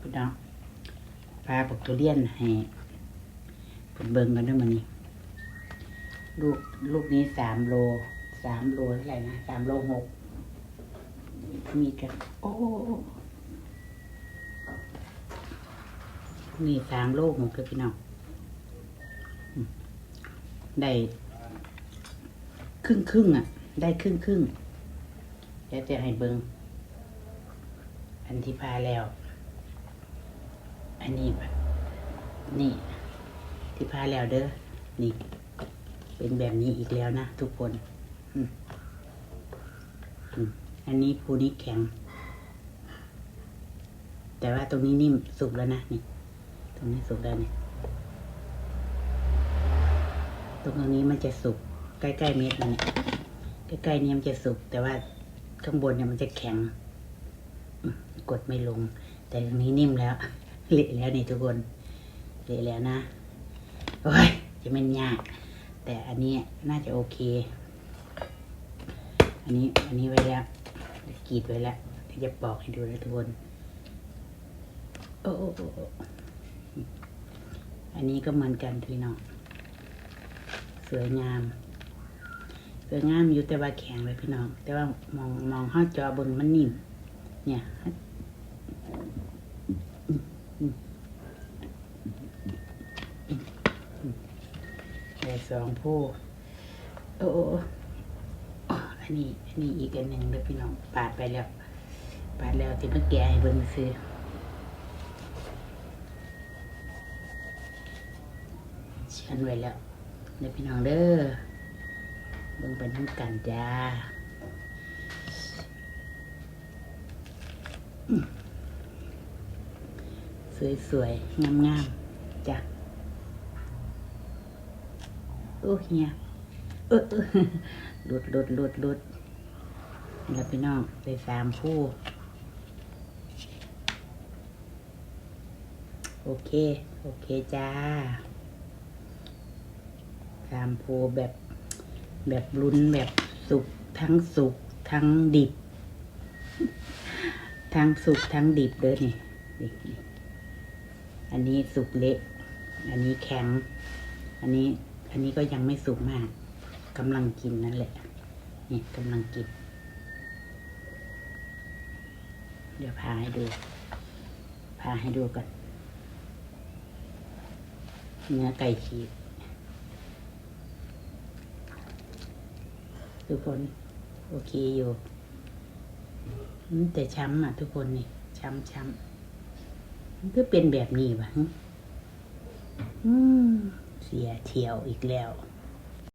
พี่น้องพาปักทุเรียนให้เพิ่นเบิ่งกันด้วยมันนี่ลูกลูกนี้สามโลสามโลเท่าไหร่นะสามโลหกมีกันโอ้นี่สามโลหกเลยพี่น้องได้ครึ่งครึ่งอะ ได้ครึ่งครึ่งๆเดี๋ยวจะให้เบิงอันที่พาแล้ว อันนี้แบบนี่ ที่พาแล้วเด้อ นี่ เป็นแบบนี้อีกแล้วนะทุกคน อันนี้ภูนี้แข็ง แต่ว่าตรงนี้นิ่มสุกแล้วนะนี่ ตรงนี้สุกแล้วนี่ตรงนี้มันจะสุกใกล้ๆเม็ดมันเนี่ใกล้ๆนี้มันจะสุก แต่ว่าข้างบนเนี่ยมันจะแข็ง กดไม่ลง แต่ตรงนี้นิ่มแล้ว เละแล้วนี่ทุกคนเละแล้วนะโอ้ยจะไม่ยาก แต่อันนี้น่าจะโอเค อันนี้อันนี้ไว้แล้วกรีดไว้แล้วจะปอกให้ดูนะทุกคนโอ้โอ้อันนี้ก็เหมือนกันพี่น้องสวยงามสวยงามอยู่แต่ว่าแข็งเลยพี่น้อง แต่ว่ามองมองห้าจอเบนมันนิ่ม เนี่ย แต่สองผู้โอ้โอ้โอ้อ๋ออันนี้อันนี้อีกอันหนึ่งเลยพี่น้องปาดไปแล้ว ปาดแล้วที่เมื่อแกะให้เบิ่งซื้อเชิญไว้แล้วเดี๋ยพี่น้องเด้อเบิ่งไปน้ำกันจ้า สวยๆ งามๆจ้ะโอ้เฮียเออเออหลุดหลุดหลุดหลุดนี่ละพี่น้องไปสามคู่โอเค โอเคจ้าสามโพแบบแบบลุ้นแบบสุกทั้งสุกทั้งดิบ ทั้งสุกทั้งดิบเด้อนี่นี่นี่ อันนี้สุกเละ อันนี้แข็ง อันนี้ อันนี้ก็ยังไม่สุกมากกำลังกินนั่นแหละ นี่กำลังกิน เดี๋ยวพาให้ดู พาให้ดูก่อน เนื้อไก่ฉีกทุกคน โอเคอยู่ แต่ช้ำอะทุกคนนี่ ช้ำช้ำ มันก็เป็นแบบนี้วะหึอืมเสียเที่ยวอีกแล้ว